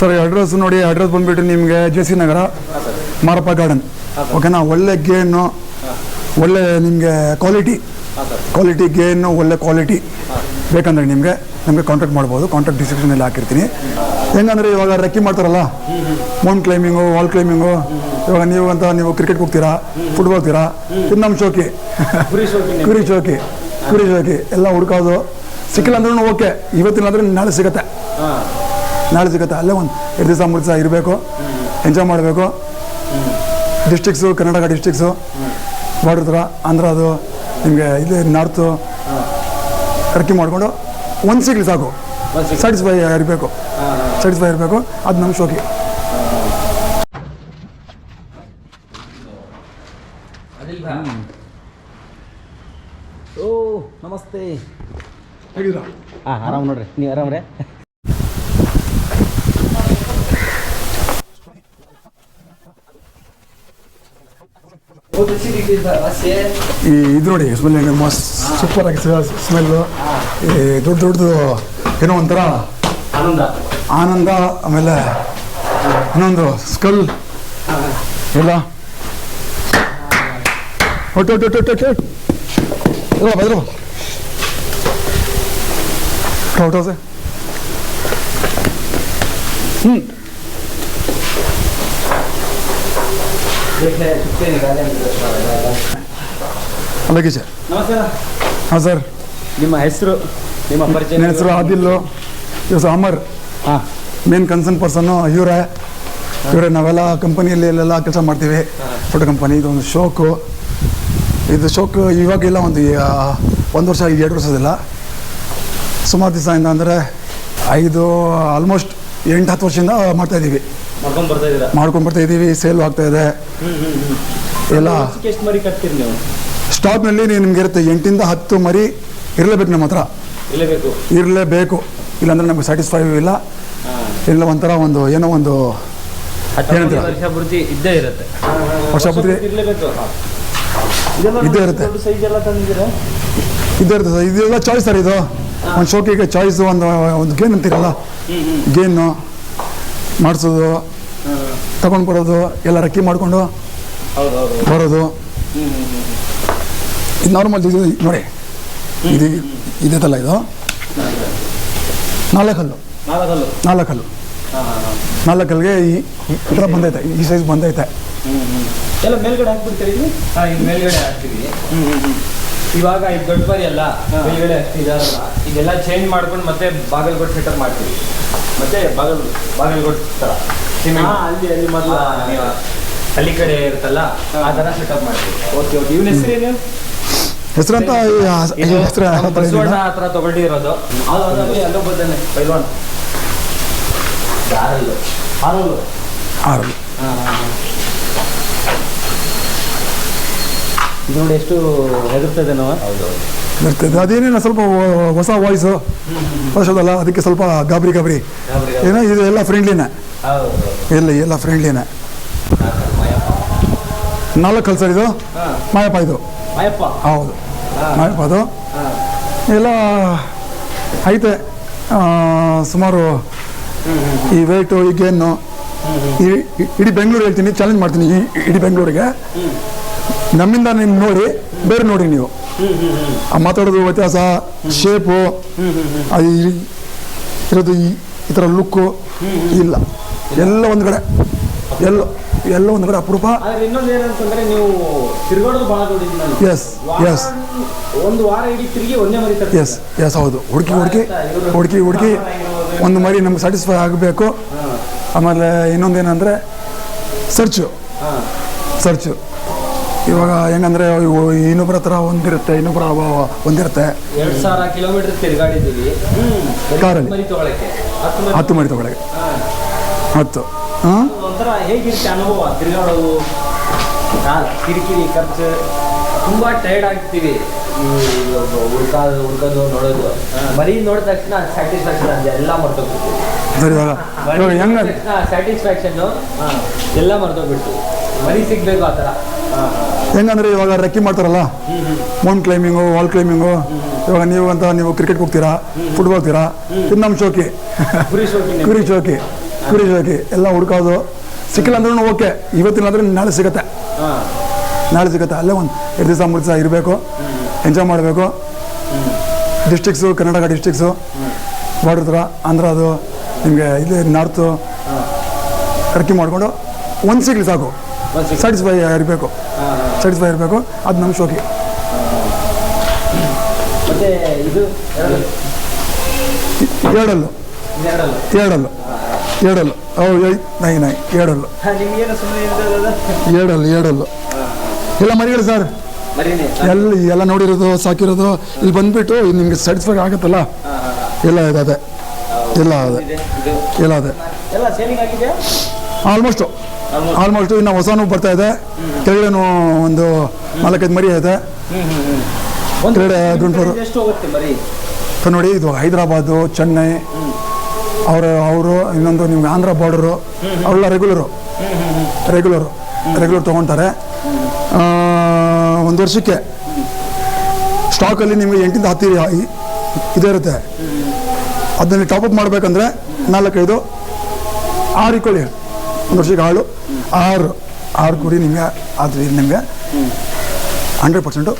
Sir address ನೋಡಿ address ಬಂದ್ಬಿಟ್ಟು ನಿಮಗೆ J C Nagar Marappa garden ಓಕೆನಾ ಒಳ್ಳೆ ಗೇನು ಒಳ್ಳೆ ನಿಮಗೆ ಕ್ವಾಲಿಟಿ ಕ್ವಾಲಿಟಿ ಗೇನು ಒಳ್ಳೆ ಕ್ವಾಲಿಟಿ ಬೇಕಂದ್ರೆ ನಿಮಗೆ ನಮಗೆ ಕಾಂಟ್ಯಾಕ್ಟ್ ಮಾಡ್ಬೋದು. ಕಾಂಟ್ಯಾಕ್ಟ್ ಡಿಸ್ಕ್ರಿಪ್ಷನಲ್ಲಿ ಹಾಕಿರ್ತೀನಿ. ಹೆಂಗಂದ್ರೆ ಇವಾಗ ರೆಕ್ಕಿ ಮಾಡ್ತಾರಲ್ಲ? ಮೌಂಟ್ ಕ್ಲೈಂಬಿಂಗು ವಾಲ್ ಕ್ಲೈಂಬಿಂಗು ಇವಾಗ ನೀವು ಅಂತ ನೀವು ಕ್ರಿಕೆಟ್ ಹೋಗ್ತೀರಾ? ಫುಟ್ಬಾಲ್ ಹೋಗ್ತೀರಾ ಇದು ನಮ್ಮ ಶೋಕಿ. ಕುರಿ ಶೋಕಿ ಕುರಿ ಶೋಕಿ. ಎಲ್ಲ ಹುಡ್ಕೋದು. ಸಿಕ್ಕಿಲ್ಲ ಅಂದ್ರೂ ಓಕೆ ಇವತ್ತಿಲ್ಲ ಅಂದ್ರೆ ನಾಳೆ ಸಿಗುತ್ತೆ. ನಾಳೆ ಸಿಗುತ್ತೆ? ಅಲ್ಲೇ ಒಂದು ಎರಡು ದಿವಸ ಮೂರು ದಿವಸ ಇರಬೇಕು. ಎಂಜಾಯ್ ಮಾಡಬೇಕು. ಡಿಸ್ಟಿಕ್ಸು ಕರ್ನಾಟಕ ಡಿಸ್ಟಿಕ್ಸು ಬಾರ್ಡ್ರ್ ಥರ ಆಂಧ್ರ ಅದು ನಿಮಗೆ ಇಲ್ಲಿ ನಾರ್ತು ಕರ್ಕಿ ಮಾಡಿಕೊಂಡು ಒಂದು ಸಿಗ್ಲಿ ಸಾಕು. ಸ್ಯಾಟಿಸ್ಫೈ ಇರಬೇಕು. ಸ್ಯಾಟಿಸ್ಫೈ ಇರಬೇಕು. ಅದು ನಮ್ಮ ಶೋಕಿ. ಓ ನಮಸ್ತೆ. ಆರಾಮ್ ನೋಡ್ರಿ. ನೀವು ಆರಾಮ್ರೆ? ಈ ಇದು ನೋಡಿ ಸ್ಮೆಲ್ ಮಸ್ತ್ ಸೂಪರ್ ಆಗಿ ಸ್ಮೆಲ್ಲು ಈ ದೊಡ್ಡ ದೊಡ್ಡದು ಏನೋ ಒಂಥರ ಆನಂದ. ಆಮೇಲೆ ಇನ್ನೊಂದು ಸ್ಕಲ್ ಎಲ್ಲ ಒಟ್ಟು ಒಟ್ಟು ಒಟ್ಟು ಒಟ್ಟು ಒಟ್ಟು ಇಲ್ಲ ಬದ್ರು? ಇರೋ ಟೊಟೋ ಸೆ ಹ್ಞೂ ಅಲ್ಲಗೆ ಸರ್. ನಮಸ್ಕಾರ. ಹಾಂ ಸರ್. ನಿಮ್ಮ ಹೆಸರು ನಿಮ್ಮ ಪರಿಚಯ ನನ್ನ ಹೆಸರು ಆದಿಲ್ಲು ಇವಸ ಅಮರ್. ಹಾಂ. ಮೇನ್ ಕನ್ಸರ್ನ್ ಪರ್ಸನ್ನು ಇವರೇ. ಇವರೇ ನಾವೆಲ್ಲ ಕಂಪನಿಯಲ್ಲಿ ಎಲ್ಲ ಕೆಲಸ ಮಾಡ್ತೀವಿ. ಫೋಟೋ ಕಂಪನಿ ಇದೊಂದು ಶೋಕು ಇದು ಶೋಕ್ ಇವಾಗಿಲ್ಲ ಒಂದು ಒಂದು ವರ್ಷ ಎರಡು ವರ್ಷದಿಲ್ಲ ಸುಮಾರು ದಿವಸದಿಂದ ಅಂದರೆ ಐದು ಆಲ್ಮೋಸ್ಟ್ ಎಂಟು ಹತ್ತು ವರ್ಷದಿಂದ ಮಾಡ್ತಾಯಿದ್ದೀವಿ ಮಾಡ್ಕೊಂಡ್ ಬರ್ತಾ ಇದ್ದೀವಿ ಸೇಲು ಆಗ್ತಾ ಇದೆ. ಎಲ್ಲ ಸ್ಟಾಕ್ನಲ್ಲಿ ನಿಮ್ಗೆ ಇರುತ್ತೆ ಎಂಟಿಂದ ಹತ್ತು ಮರಿ ಇರಲೇಬೇಕು ನಮ್ಮ ಹತ್ರ. ಇರಲೇಬೇಕು. ಇಲ್ಲಾಂದ್ರೆ ನಮಗೆ ಸ್ಯಾಟಿಸ್ಫೈ ಇಲ್ಲ. ಇಲ್ಲ ಒಂಥರ ಒಂದು ಏನೋ ಒಂದು ಇದ್ದೇ ಇರುತ್ತೆ. ವರ್ಷ ಪೂರ್ತಿ ಇರಲೇಬೇಕು. ಇದ್ದೇ ಇರುತ್ತೆ. ಸೈಜ್ ಎಲ್ಲ ತಂದಿದ್ದೀರಾ? ಇದೇ ಇರ್ತದೆ ಸರ್. ಇದೆಲ್ಲ ಚಾಯ್ಸ್ ಸರ್ ಇದು. ಒಂದು ಶೋಕಿಗೆ ಚಾಯ್ಸು ಒಂದು ಒಂದು ಗೇನ್ ಅಂತೀರಲ್ಲ? ಗೇನು ಮಾಡಿಸೋದು. ತಗೊಂಡು ಬರೋದು ಎಲ್ಲ ರೆಕ್ಕಿ ಮಾಡಿಕೊಂಡು ಹೌದು ಹೌದು ಬರೋದು. ಇದು ನಾರ್ಮಲ್ ಇದು ನೋಡಿ. ಇದು ಇದೆಲ್ಲ ಇದು. ನಾಲ್ಕಲ್ಲು ನಾಲ್ಕಲ್ಲು ನಾಲ್ಕಲ್ಲಿಗೆ ನಾಲ್ಕಲ್ಗೆ ಈ ಈ ಥರ ಬಂದೈತೆ ಈ ಸೈಜ್ ಬಂದೈತೆ. ಎಲ್ಲ ಮೇಲ್ಗಡೆ ಹಾಕ್ಬಿಡ್ತೀರಿ ಇದು ಹಾ ಇದು ಮೇಲ್ಗಡೆ ಹಾಕ್ತೀವಿ. ಇವಾಗ ಇದು ದೊಡ್ಡ ಬರಿ ಅಲ್ಲ ಮೇಲ್ಗಡೆ ಇದಾರಲ್ಲ ಇದೆಲ್ಲ ಚೇಂಜ್ ಮಾಡ್ಕೊಂಡು ಮತ್ತೆ ಬಾಗಲ್ಕೋಟ್ ಸೆಟಪ್ ಮಾಡ್ತೀವಿ. ಮತ್ತೆ ಬಾಗಲ್ ಬಾಗಲ್ಗೋಟ್ ತರ. ಸಿಮೆಂಟ್ ಅಲ್ಲಿ ಅಲ್ಲಿ ಮೊದಲು. ಹಳ್ಳಿ ಕಡೆ ಇರುತ್ತಲ್ಲ ಆ ತರ ಸೆಟಪ್ ಮಾಡ್ತೀವಿ. Okay okay. ಇವನ ಹೆಸರೇನು ಹೆಸರಂತ ಹೆಸರು ಬಸವಣ್ಣ ಹತ್ರ ತಗೊಂಡಿರೋದು ಅದು ಅದಾಗಲಿ ಅಲ್ಲೋ ಬರ್ತಾನೆ ಪೈಲ್ವಾನ್ ಯಾರಲ್ಲೂ ಆರಲ್ಲು ಆರು ಇದು ನೋಡಿ ಎಷ್ಟು ಹೆದರ್ತದೆ ನಾವು. ಬರ್ತದೆ ಅದೇನೇನೋ ಸ್ವಲ್ಪ ಹೊಸ ವಾಯ್ಸು ಹೊಸದಲ್ಲ ಅದಕ್ಕೆ ಸ್ವಲ್ಪ ಗಾಬರಿ ಗಾಬರಿ. ಏನೋ ಇದು ಎಲ್ಲ ಫ್ರೆಂಡ್ಲಿನೇ ಎಲ್ಲ ಎಲ್ಲ ಫ್ರೆಂಡ್ಲಿನೇ ನಾಲ್ಕು ಕಲ್ಸರ್ ಇದು? ಮಾಯಪ್ಪ ಇದು. ಮಾಯಪ್ಪ? ಹೌದು. ಮಾಯಪ್ಪ ಅದು. ಎಲ್ಲ ಐತೆ ಸುಮಾರು ಈ ವೇಟು ಈ ಗೇನು ಇಡೀ ಬೆಂಗಳೂರು ಹೇಳ್ತೀನಿ ಚಾಲೆಂಜ್ ಮಾಡ್ತೀನಿ ಈ ಇಡೀ ಬೆಂಗಳೂರಿಗೆ. ನಮ್ಮಿಂದ ನೀವು ನೋಡಿ ಬೇರೆ ನೋಡಿ ನೀವು. ಆ ಮಾತಾಡೋದು ವ್ಯತ್ಯಾಸ ಶೇಪು ಅದು ಇರೋದು ಈ ಈ ಥರ ಲುಕ್ಕು ಇಲ್ಲ. ಎಲ್ಲ ಒಂದು ಕಡೆ. ಎಲ್ಲ ಎಲ್ಲ ಒಂದು ಕಡೆ ಅಪರೂಪ. ಆದ್ರೆ ಇನ್ನೊಂದು ಏನಂತಂದ್ರೆ ನೀವು ತಿರ್ಗಾಡೋದು ಬಹಳ ನೋಡಿದ್ದೀನಿ ನಾನು. ಎಸ್ ಎಸ್ ಒಂದು ವಾರ ಇಡೀ ತಿರುಗಿ ಒಂದೇ ಮರಿ ತರ್ತೀರ. ಎಸ್ ಎಸ್ ಹೌದು. ಹುಡುಕಿ ಹುಡುಕಿ ಹುಡುಕಿ ಹುಡುಕಿ ಒಂದು ಮರಿ ನಮ್ಗೆ ಸ್ಯಾಟಿಸ್ಫೈ ಆಗಬೇಕು. ಆಮೇಲೆ ಇನ್ನೊಂದೇನೆಂದರೆ ಸರ್ಚು ಹಾ. ಸರ್ಚು ಇವಾಗ ಹೆಂಗಂದ್ರೆ ಇನ್ನೊಬ್ಬರ ಹತ್ರ ಒಂದಿರುತ್ತೆ ಇನ್ನೊಬ್ಬರ ಒಂದಿರುತ್ತೆ. ಎರಡ್ ಸಾವಿರ ಕಿಲೋಮೀಟರ್ ತಿರುಗಾಡಿದ್ದೀವಿ. ಬರೀ ಕಾರಲ್ಲಿ. ತಗೊಳಕ್ಕೆ. ಹತ್ತು ಮರಿ. ಹಾ. ಹತ್ತು. ತುಂಬಾ ಟೈರ್ಡ್ ಆಗ್ತೀವಿ. ಹುಡ್ಕಾದು ಹುಡ್ಕೋದು ನೋಡೋದು. ಮರಿ ನೋಡಿದ ತಕ್ಷಣ ಸ್ಯಾಟಿಸ್ಫ್ಯಾಕ್ಷನ್ ಅಂತ ಎಲ್ಲ ಹೆಂಗ ಸ್ಯಾಟಿಸ್ಫ್ಯಾಕ್ಷನ್ ಎಲ್ಲ ಮರ್ತೋಗ್ಬಿಟ್ಟು ಮರಿ ಸಿಗ್ಬೇಕು ಆ ಥರ. ಹೆಂಗಂದ್ರೆ ಇವಾಗ ರೆಕ್ಕಿ ಮಾಡ್ತಾರಲ್ಲ? ಮೌಂಟ್ ಕ್ಲೈಂಬಿಂಗು ವಾಲ್ ಕ್ಲೈಂಬಿಂಗು ಇವಾಗ ನೀವು ಅಂತ ನೀವು ಕ್ರಿಕೆಟ್ ಹೋಗ್ತೀರಾ? ಫುಟ್ಬಾಲ್ ಹೋಗ್ತೀರಾ? ಇದು ನಮ್ಮ ಶೋಕಿ. ಕುರಿ ಶೋಕಿ. ಕುರಿ ಚೌಕಿ ಎಲ್ಲ ಹುಡ್ಕೋದು. ಸಿಕ್ಕಿಲ್ಲ ಅಂದ್ರೂ ಓಕೆ ಇವತ್ತಿನಾದ್ರೆ ಅಂದ್ರೆ ನಾಳೆ ಸಿಗುತ್ತೆ. ನಾಳೆ ಸಿಗುತ್ತೆ ಅಲ್ಲೇ ಒಂದು ಎರಡು ದಿವಸ ಮೂರು ದಿವಸ ಇರಬೇಕು. ಎಂಜಾಯ್ ಮಾಡಬೇಕು. ಡಿಸ್ಟಿಕ್ಸು ಕರ್ನಾಟಕ ಡಿಸ್ಟಿಕ್ಸು ಬಾರ್ಡರ್ ಥರ ಆಂಧ್ರ ಅದು ನಿಮಗೆ ಇಲ್ಲಿ ನಾರ್ತು ಕರ್ಕಿ ಮಾಡಿಕೊಂಡು ಒಂದು ಸಿಗ್ಲಿ ಸಾಕು. ಸ್ಯಾಟಿಸ್ಫೈ ಇರಬೇಕು. ಸ್ಯಾಟಿಸ್ಫೈ ಇರಬೇಕು. ಅದು ನಮ್ಮ ಶೋಕಿ. ಏಳಲ್ಲು. ಎರಡಲ್ಲ. ಏಳಲ್ಲು. ಏಳಲ್ಲು. ಅವು ನೈ ನೈ ಏಳಲ್ಲು. ಏಡಲ್ಲು ಏಡಲ್ಲು ಏಳಲ್ಲು ಎಲ್ಲ ಮರಿಗಳು ಸರ್. ಎಲ್ಲಿ ಎಲ್ಲ ನೋಡಿರೋದು ಸಾಕಿರೋದು ಇಲ್ಲಿ ಬಂದ್ಬಿಟ್ಟು ನಿಮಗೆ ಸ್ಯಾಟಿಸ್ಫೈ ಆಗುತ್ತಲ್ಲ? ಎಲ್ಲ ಇದೆ ಅದೇ. ಎಲ್ಲ ಅದೇ ಎಲ್ಲ ಅದೇ ಆಲ್ಮೋಸ್ಟು ಆಲ್ಮೋಸ್ಟು ಇನ್ನು ಹೊಸನೂ ಬರ್ತಾ ಇದೆ. ಕೆಳಗಡೆನೂ ಒಂದು ನಾಲ್ಕೈದು ಮರಿ ಇದೆ. ಕೆಳಗಡೆ ಗುಂಟೂರು ನೋಡಿ ಇದು ಹೈದರಾಬಾದು ಚೆನ್ನೈ. ಅವರು ಅವರು, ಇನ್ನೊಂದು ನಿಮ್ಗೆ ಆಂಧ್ರ ಬಾರ್ಡರು ಅವೆಲ್ಲ ರೆಗ್ಯುಲರು ರೆಗ್ಯುಲರು ರೆಗ್ಯುಲರ್ ತೊಗೊತಾರೆ. ಒಂದು ವರ್ಷಕ್ಕೆ ಸ್ಟಾಕಲ್ಲಿ ನಿಮಗೆ ಎಂಟಿಂದ ಹತ್ತು ಇದೇ ಇರುತ್ತೆ. ಅದನ್ನು ಟಾಪಪ್ ಮಾಡಬೇಕಂದ್ರೆ ನಾಲ್ಕೈದು, ಆರು ಇಟ್ಕೊಳ್ಳಿ ಒಂದು ವರ್ಷಕ್ಕೆ ಆಳು, ಆರು ಆರು ಕುರಿ ನಿಮಗೆ ಆದರೆ ನಿಮಗೆ ಹಂಡ್ರೆಡ್ ಪರ್ಸೆಂಟು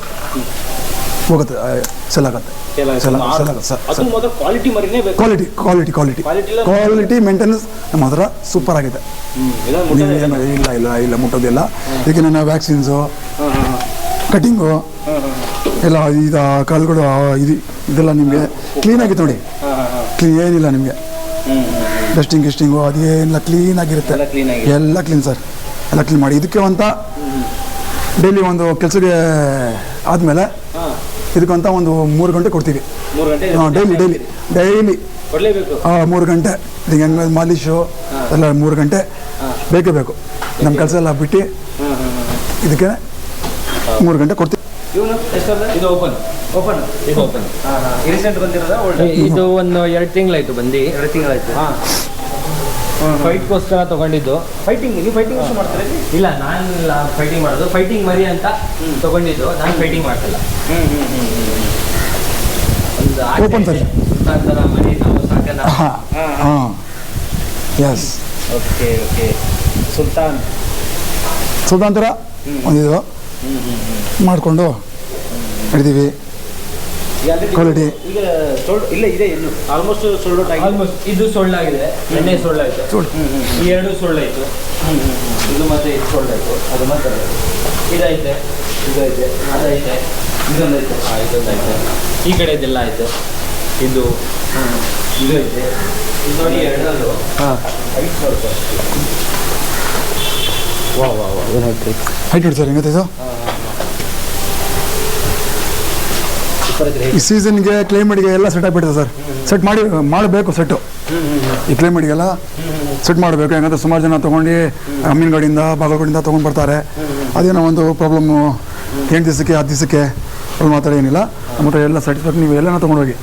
ಹೋಗುತ್ತೆ ಸೆಲ್ ಆಗುತ್ತೆ. ಆಗುತ್ತೆ. ಆಗುತ್ತೆ quality quality quality quality maintenance ನಮ್ಮ ಹತ್ರ ಸೂಪರ್ ಆಗಿದೆ. ಇಲ್ಲ ಇಲ್ಲ ಇಲ್ಲ ಮುಟ್ಟೋದಿಲ್ಲ. ಇದಕ್ಕೆ ನನ್ನ ವ್ಯಾಕ್ಸಿನ್ಸು ಕಟಿಂಗು ಎಲ್ಲ ಇದು ಕಾಲುಗಳು ಇದು ಇದೆಲ್ಲ ನಿಮಗೆ ಕ್ಲೀನಾಗಿ ನೋಡಿ. ಹಾ ಹಾ ಹಾ. ಕ್ಲೀನ್ ಏನಿಲ್ಲ ನಿಮಗೆ. ಡಸ್ಟಿಂಗ್ ಗಿಸ್ಟಿಂಗು ಅದೇನಿಲ್ಲ ಕ್ಲೀನಾಗಿರುತ್ತೆ ಎಲ್ಲ ಕ್ಲೀನ್ ಆಗಿರುತ್ತೆ. ಎಲ್ಲ ಕ್ಲೀನ್ ಸರ್ ಎಲ್ಲ ಕ್ಲೀನ್ ಮಾಡಿ. ಇದಕ್ಕೆ ಅಂತ ಡೈಲಿ ಒಂದು ಕೆಲಸಕ್ಕೆ ಆದಮೇಲೆ ಇದಕ್ಕಂತ ಒಂದು ಮೂರು ಗಂಟೆ ಕೊಡ್ತೀವಿ. ಹಾಂ ಗಂಟೆ ಡೈಲಿ ಡೈಲಿ ಡೈಲಿ ಕೊಡ್ಲೇಬೇಕು. ಮೂರು ಗಂಟೆ. ಈಗ ಹೆಂಗೆ ಮಾಲೀಶು ಎಲ್ಲ ಮೂರು ಗಂಟೆ. ಬೇಕೇ ಬೇಕು. ನಮ್ಮ ಕೆಲಸ ಎಲ್ಲ ಬಿಟ್ಟು ಇದಕ್ಕೆ ಮೂರು ಗಂಟೆ ಕೊಡ್ತೀವಿ. ಇದು ಓಪನ್ ಓಪನ್ ಇದು ಓಪನ್ ಹಾ ಹಾ. ರೀಸೆಂಟ್ ಓಲ್ಡ್ ಇದು ಒಂದು ಎರಡು ತಿಂಗಳಾಯ್ತು ಬಂದು. ಎರಡು ತಿಂಗಳಾಯ್ತು. ಹಾ. ಫೈಟ್ಗೋಸ್ಕರ ತಗೊಂಡಿದ್ದು. ಫೈಟಿಂಗ್ ನೀವು ಫೈಟಿಂಗ್ ಅಷ್ಟು ಮಾಡ್ತಾರೆ ಇಲ್ಲ? ನಾನು ಫೈಟಿಂಗ್ ಮಾಡೋದು. ಫೈಟಿಂಗ್ ಮರಿ ಅಂತ ತಗೊಂಡಿದ್ದು. ನಾನು ಫೈಟಿಂಗ್ ಮಾಡ್ತಿಲ್ಲ. ಹ್ಮ್ ಹ್ಮ್ ಹ್ಮ್ ಹ್ಮ್ ಒಂದು ಓಪನ್ ಸರ್. ಥರ ಮರಿ ನಾವು ಸಾಕಲ್ಲ. ಹಾ, yes okay okay. Sultan. Sultan ಥರ ಒಂದಿದು ಮಾಡಿಕೊಂಡು ಹಿಡ್ದೀವಿ ಈಗ ಈಗ ಸೊಳ್ಳು ಇಲ್ಲ ಇದೆ ಇನ್ನು. ಆಲ್ಮೋಸ್ಟ್ ಸೊಳ್ಳು ಆಗಿದೆ ಆಲ್ಮೋಸ್ಟ್ ಇದು ಸೊಳ್ಳಾಗಿದೆ ಎಣ್ಣೆ ಸೊಳ್ಳಾಯ್ತು. ಸುಳ್ಳು. ಈ ಎರಡು ಸೊಳ್ಳಾಯ್ತು. ಇದು ಮತ್ತೆ ಇದು ಸೊಳ್ಳಾಯ್ತು. ಅದು ಮತ್ತೆ. ಇದೈತೆ. ಇದೈತೆ. ಅದೈತೆ. ಇದೊಂದೈತೆ. ಹಾಂ ಇದೊಂದೈತೆ. ಈ ಕಡೆ ಇದೆಲ್ಲ ಆಯ್ತು. ಇದು ಇದು ಐತೆ ಇದು ನೋಡಿ ಎರಡರಲ್ಲೂ. ಹಾಂ. ಸಾವಿರ ರೂಪಾಯಿ ವಾ ವಾ ವಾ ಏನಾಯ್ತು? ಹೈಟ್ ನೋಡಿ ಸರ್ ಹೆಂಗೈತೆ ಇದು? ಸೂಪರ್ ಇದ್ರೆ ಈ ಸೀಸನ್ಗೆ ಕ್ಲೈಮೇಟ್ಗೆ ಎಲ್ಲ ಸೆಟ್ ಆಗಿಬಿಟ್ಟಿದೆ ಸರ್. ಸೆಟ್ ಮಾಡಿ, ಮಾಡಬೇಕು ಸೆಟ್ಟು ಈ ಕ್ಲೈಮೇಟ್ಗೆಲ್ಲ ಸೆಟ್ ಮಾಡಬೇಕು. ಯಾಕಂದ್ರೆ ಸುಮಾರು ಜನ ತೊಗೊಂಡು ಅಮ್ಮಿನಗಡಿಯಿಂದ ಬಾಗಲಕೋಡಿಂದ ತೊಗೊಂಡು ಬರ್ತಾರೆ. ಅದೇನೋ ಒಂದು ಪ್ರಾಬ್ಲಮ್ಮು ಎಂಟು ದಿವಸಕ್ಕೆ, ಹತ್ತು ದಿವಸಕ್ಕೆ ಅಲ್ಲಿ ಮಾತ್ರ ಏನಿಲ್ಲ. ನಮ್ಮ ಎಲ್ಲ ಸೆಟ್ ಸೆಟ್ ನೀವು ಎಲ್ಲನ ತೊಗೊಂಡೋಗಿ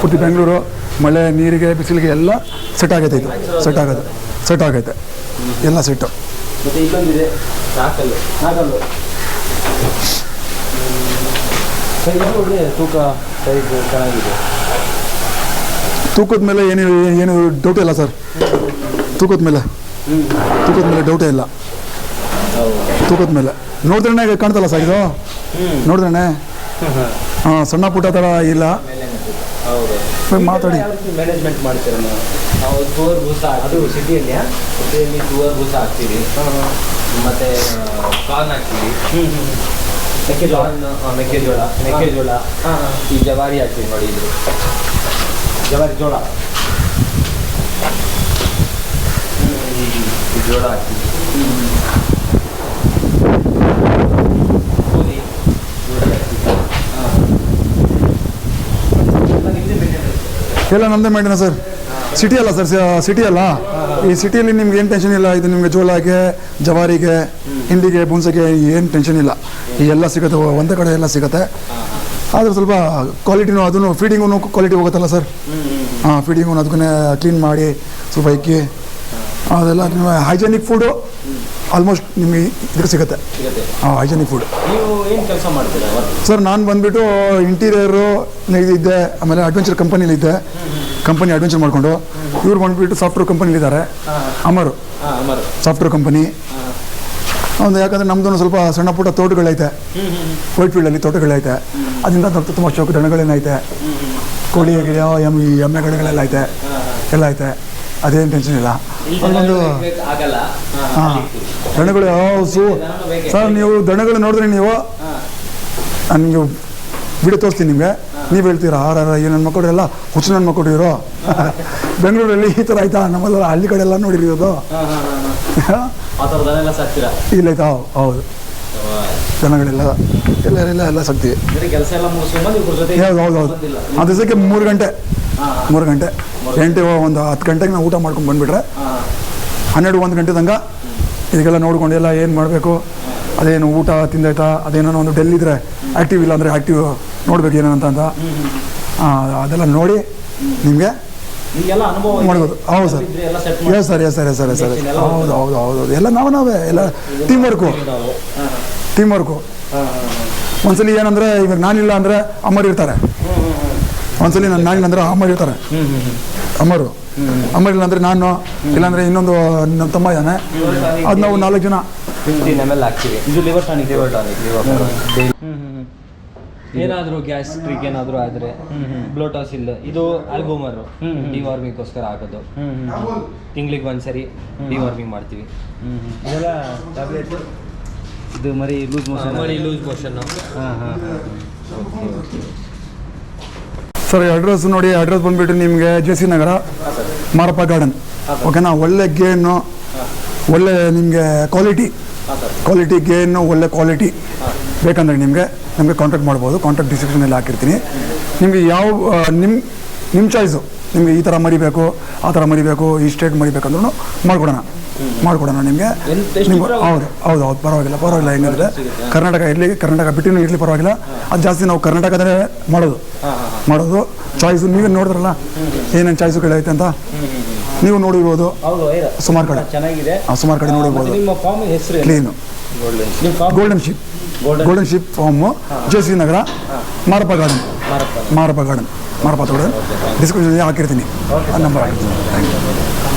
ಪೂರ್ತಿ ಬೆಂಗಳೂರು, ಮಳೆ, ನೀರಿಗೆ, ಬಿಸಿಲಿಗೆ ಎಲ್ಲ ಸೆಟ್ ಆಗೈತೆ ಇದು. ಸೆಟ್ ಆಗುತ್ತೆ ಸೆಟ್ ಆಗೈತೆ. ಎಲ್ಲ ಸೆಟ್ಟು ಸೈಜ್ ಒಳ್ಳೆ ತೂಕ ಸೈಜ್ ಚೆನ್ನಾಗಿದೆ. ತೂಕದ ಮೇಲೆ ಏನು ಏನು ಡೌಟ್ ಇಲ್ಲ ಸರ್ ತೂಕದ ಮೇಲೆ. ತೂಕದ ಮೇಲೆ ಡೌಟೇ ಇಲ್ಲ. ತೂಕದ ಮೇಲೆ. ನೋಡಿದ್ರೆ ಕಾಣ್ತಲ್ಲ ಸರ್ ಇದು? ನೋಡಿದ್ರೆ ಹಾಂ ಸಣ್ಣ ಪುಟ್ಟ ಥರ ಇಲ್ಲ. ಹೌದು ಮಾತಾಡಿ. ಮ್ಯಾನೇಜ್ಮೆಂಟ್ ಮಾಡ್ತೀರಾ ನೀವು? ತೂವರ್ ಭೂಸ ಅದು ಹಾಕ್ತೀವಿ ಸಿಟಿಯಲ್ಲಿಯಾ ಸಿಟಿಯಲ್ಲಿ ತೂವರ್ ಭೂಸ ಹಾಕ್ತೀವಿ. ಮತ್ತೆ ಕಾರ್ನ್ ಹಾಕ್ತೀವಿ. ಮೆಕ್ಕೆಜೋಳ. ಮೆಕ್ಕೆಜೋಳ ಈ ಜವಾರಿ ಹಾಕ್ತೀವಿ ನೋಡಿ ಇದು ಜವಾರಿ ಜೋಳ. ಈ ಜೋಳ ಹಾಕ್ತೀವಿ ಎಲ್ಲ ಮಾಡಿನ ನಮ್ಮದೇ ಮೇಂಟೆನ ಸರ್? ಸಿಟಿ ಅಲ್ಲ ಸರ್. ಸಿಟಿ ಅಲ್ಲ ಈ ಸಿಟಿಯಲ್ಲಿ ನಿಮ್ಗೆ ಏನು ಟೆನ್ಷನ್ ಇಲ್ಲ ಇದು ನಿಮಗೆ ಜೋಳಕ್ಕೆ ಜವಾರಿಗೆ ಹಿಂಡಿಗೆ ಬುನ್ಸಕ್ಕೆ ಏನು ಟೆನ್ಷನ್ ಇಲ್ಲ. ಈ ಎಲ್ಲ ಸಿಗುತ್ತೆ ಒಂದೇ ಕಡೆ ಎಲ್ಲ ಸಿಗುತ್ತೆ. ಆದರೆ ಸ್ವಲ್ಪ ಕ್ವಾಲಿಟಿನೂ ಅದನ್ನು ಫೀಡಿಂಗೂ ಕ್ವಾಲಿಟಿ ಹೋಗುತ್ತಲ್ಲ ಸರ್ ಹಾಂ ಫೀಡಿಂಗು ಅದಕ್ಕೆ ಕ್ಲೀನ್ ಮಾಡಿ ಸ್ವಲ್ಪ ಇಕ್ಕಿ ಅದೆಲ್ಲ ನಿಮ್ಮ ಹೈಜೆನಿಕ್ ಫುಡ್ಡು ಆಲ್ಮೋಸ್ಟ್ ನಿಮಗೆ ಇದಕ್ಕೆ ಸಿಗುತ್ತೆ. ಹಾಂ ಹೈಜೆನಿಕ್ ಫುಡ್ ಸರ್ ನಾನು ಬಂದುಬಿಟ್ಟು ಇಂಟೀರಿಯರು ಇದ್ದೆ ಆಮೇಲೆ ಅಡ್ವೆಂಚರ್ ಕಂಪನಿಲಿದ್ದೆ ಕಂಪನಿ ಅಡ್ವೆಂಚರ್ ಮಾಡಿಕೊಂಡು ಇವ್ರು ಬಂದುಬಿಟ್ಟು ಸಾಫ್ಟ್ವೇರ್ ಕಂಪನಿಲಿದ್ದಾರೆ ಅಮರ್. ಸಾಫ್ಟ್ವೇರ್ ಕಂಪನಿ ಒಂದು ಯಾಕಂದರೆ ನಮ್ದೊಂದು ಸ್ವಲ್ಪ ಸಣ್ಣ ಪುಟ್ಟ ತೋಟಗಳೈತೆ. ವೈಟ್ ಫೀಲ್ಡಲ್ಲಿ ತೋಟಗಳೈತೆ. ಅದರಿಂದ ಸ್ವಲ್ಪ ತುಂಬ ಚೌಕ ದನಗಳೇನೈತೆ ಕೋಳಿ ಗಿಡ ಎಮ್ಮೆ ಎಮ್ಮೆಗಳೆಲ್ಲ ಐತೆ. ಎಲ್ಲ ಐತೆ. ಅದೇನು ಟೆನ್ಷನ್ ಇಲ್ಲ. ಒಂದು ಹಾಂ ದನಗಳು ಯಾವ ಸು ಸರ್ ನೀವು ದನಗಳು ನೋಡಿದ್ರೆ ನೀವು ನಾನು ನಿಮಗೆ ವಿಡಿಯೋ ತೋರಿಸ್ತೀನಿ ನಿಮಗೆ. ನೀವು ಹೇಳ್ತೀರಾ ಆರ ಆರ್ ನನ್ನ ಮಕ್ಕಳು ಎಲ್ಲ ಹುಚ್ಚು ನನ್ನ ಮಕ್ಕಳು ಇರೋ ಬೆಂಗಳೂರಲ್ಲಿ ಈ ಥರ ಆಯ್ತಾ? ನಮ್ಮಲ್ಲ ಹಳ್ಳಿ ಕಡೆ ಎಲ್ಲ ನೋಡಿರೋದು ಇಲ್ಲ ಹಾಂ ಹಾಂ ಆ ಥರ ದನ ಎಲ್ಲ ಸಾಕ್ತೀರಾ? ಇಲ್ಲೈತಾ ಹೌದು ಜನಗಳೆಲ್ಲ ಎಲ್ಲರೆಲ್ಲ ಎಲ್ಲ ಎಲ್ಲ ಸಕ್ತಿ ಕೆಲಸ ಎಲ್ಲ ಮುಗಿಸ್ಕೊಂಬಂದು ಇವ್ರ ಜೊತೆ ಹೌದು ಹೌದು ಹೌದು. ಅದು ಆ ದಿವಸಕ್ಕೆ ಮೂರು ಗಂಟೆ. ಮೂರು ಗಂಟೆ. ಎಂಟು ಒಂದು ಹತ್ತು ಗಂಟೆಗೆ ನಾವು ಊಟ ಮಾಡ್ಕೊಂಡು ಬಂದುಬಿಟ್ರೆ ಹನ್ನೆರಡು ಒಂದು ಗಂಟೆ ತನಕ ಇದಕ್ಕೆಲ್ಲ ನೋಡ್ಕೊಂಡು ಎಲ್ಲ ಏನು ಮಾಡಬೇಕು ಅದೇನು ಊಟ ತಿಂದಾಯ್ತಾ ಅದೇನೋ ಒಂದು ಡೆಲ್ಲಿದ್ರೆ ಇದ್ರೆ ಆ್ಯಕ್ಟಿವ್ ಇಲ್ಲ ಅಂದರೆ ಆ್ಯಕ್ಟಿವ್ ನೋಡ್ಬೇಕು ಏನಂತ ಅಂತ. ಅಂತ ಅದೆಲ್ಲ ನೋಡಿ ನಿಮಗೆ ನಿಮಗೆಲ್ಲ ಅನುಭವ ಇದೆ. ಮಾಡ್ಬೋದು. ಹೌದು ಸರ್. ಇದ್ರೆ ಎಲ್ಲ set yes sir yes sir yes sir yes sir ಹೌದು ಹೌದು ಹೌದು ಹೌದು. ಎಲ್ಲ ನಾವು ನಾವೇ ಎಲ್ಲ ಟೀಮ್ ವರ್ಕು ಟೀಮ್ ವರ್ಕು ಒಂದ್ಸಲಿ ಏನಂದರೆ ಇವಾಗ ನಾನಿಲ್ಲ ಅಂದರೆ ಅಮ್ಮರು ಇರ್ತಾರೆ. ಒಂದ್ಸಲಿ ನಾನು ನಾನಿಲ್ಲ ಅಂದರೆ ಅಮ್ಮರ್ ಇರ್ತಾರೆ. ಅಮ್ಮರು ಅಮರ್. ಇಲ್ಲ ಅಂದರೆ ನಾನು ಇಲ್ಲಾಂದರೆ ಇನ್ನೊಂದು ನಮ್ಮ ತಮ್ಮ ಇದ್ದಾನೆ. ಅದು ನಾವು ನಾಲ್ಕು ಜನ. ಫಿಫ್ಟೀನ್ ಗ್ಯಾಸ್ ಟ್ರಿಕ್ ಏನಾದರೂ ಗ್ಯಾಸ್ಟ್ರಿಕ್ ಏನಾದರೂ ಆದರೆ ಬ್ಲೋಟಾಸ್ ಇಲ್ಲ ಇದು ವಾರ್ಮಿಂಗ್ ಡಿವಾರ್ಮಿಂಗ್ಗೋಸ್ಕರ ಆಗೋದು. ತಿಂಗ್ಳಿಗೆ ಒಂದ್ಸರಿ ಡಿವಾರ್ಮಿಂಗ್ ಮಾಡ್ತೀವಿ. ಇದೆಲ್ಲ ಟ್ಯಾಬ್ಲೆಟ್ ಇದು ಮರಿ ಲೂಸ್ ಮೋಷನ್ ಮರಿ ಲೂಸ್ ಮೋಷನ್ ಹಾಂ ಹಾಂ ಸರ್ ಅಡ್ರೆಸ್ ನೋಡಿ ಅಡ್ರೆಸ್ ಬಂದ್ಬಿಟ್ಟು ನಿಮಗೆ J C Nagar Marappa garden ಓಕೆನಾ ಒಳ್ಳೆ ಗೇನು ಒಳ್ಳೆ ನಿಮಗೆ ಕ್ವಾಲಿಟಿ ಕ್ವಾಲಿಟಿ ಗೇನು ಒಳ್ಳೆ ಕ್ವಾಲಿಟಿ ಬೇಕಂದ್ರೆ ನಿಮಗೆ ನಮಗೆ ಕಾಂಟ್ಯಾಕ್ಟ್ ಮಾಡ್ಬೋದು ಕಾಂಟ್ಯಾಕ್ಟ್ ಡಿಸ್ಕ್ರಿಪ್ಷನಲ್ಲಿ ಹಾಕಿರ್ತೀನಿ. ನಿಮಗೆ ಯಾವ ನಿಮ್ಮ ನಿಮ್ಮ ಚಾಯ್ಸು ನಿಮಗೆ ಈ ಥರ ಮರಿಬೇಕು ಆ ಥರ ಮರಿಬೇಕು ಈ ಸ್ಟೇಟ್ ಮರಿಬೇಕಂದ್ರೂ ಮಾಡ್ಕೊಡೋಣ. ಮಾಡ್ಕೊಡೋಣ ನಿಮಗೆ. ನಿಮ್ಗೆ ಹೌದು ಹೌದು ಹೌದು ಪರವಾಗಿಲ್ಲ ಪರವಾಗಿಲ್ಲ ಹೆಂಗಂದ್ರೆ ಕರ್ನಾಟಕ ಇರಲಿ ಕರ್ನಾಟಕ ಬಿಟ್ಟಿನೂ ಇರಲಿ ಪರವಾಗಿಲ್ಲ. ಅದು ಜಾಸ್ತಿ ನಾವು ಕರ್ನಾಟಕದಲ್ಲೇ ಮಾಡೋದು. ಮಾಡೋದು. ಚಾಯ್ಸು ನೀವೇ ನೋಡಿದ್ರಲ್ಲ ಏನೇನು ಚಾಯ್ಸುಗಳೈತೆ ಅಂತ. ನೀವು ನೋಡಿರ್ಬೋದು. ಸುಮಾರು ಕಡೆ. ಸುಮಾರು ಕಡೆ ನೋಡಿರ್ಬೋದು. Clean golden ship golden ship farm J C Nagar Marappa garden Marappa. Marappa garden Marappa ತಗೊಳ್ಳಿ ಡಿಸ್ಕ್ರಿಪ್ಷನ್ ಹಾಕಿರ್ತೀನಿ. ಆ ನಂಬರ್ ಹಾಕಿರ್ತೀನಿ. Thank you